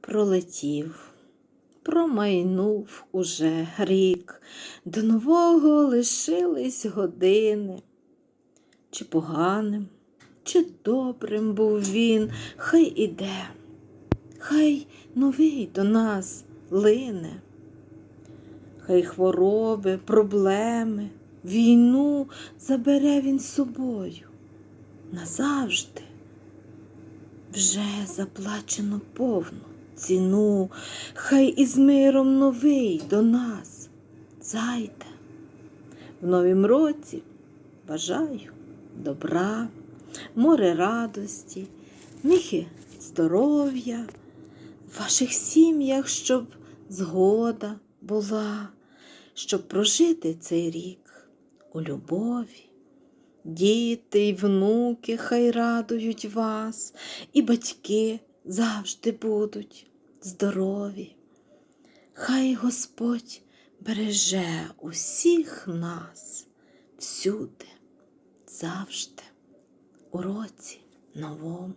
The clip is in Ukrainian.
Пролетів, промайнув уже рік, до нового лишились години. Чи поганим, чи добрим був він, хай іде, хай новий до нас лине, хай хвороби, проблеми, війну забере він з собою назавжди. Вже заплачено повну ціну, хай із миром новий до нас зайде. В новім році бажаю добра, море радості, міхи здоров'я, в ваших сім'ях, щоб згода була, щоб прожити цей рік у любові. Діти й внуки хай радують вас, і батьки завжди будуть здорові. Хай Господь береже усіх нас всюди, завжди, у році новому.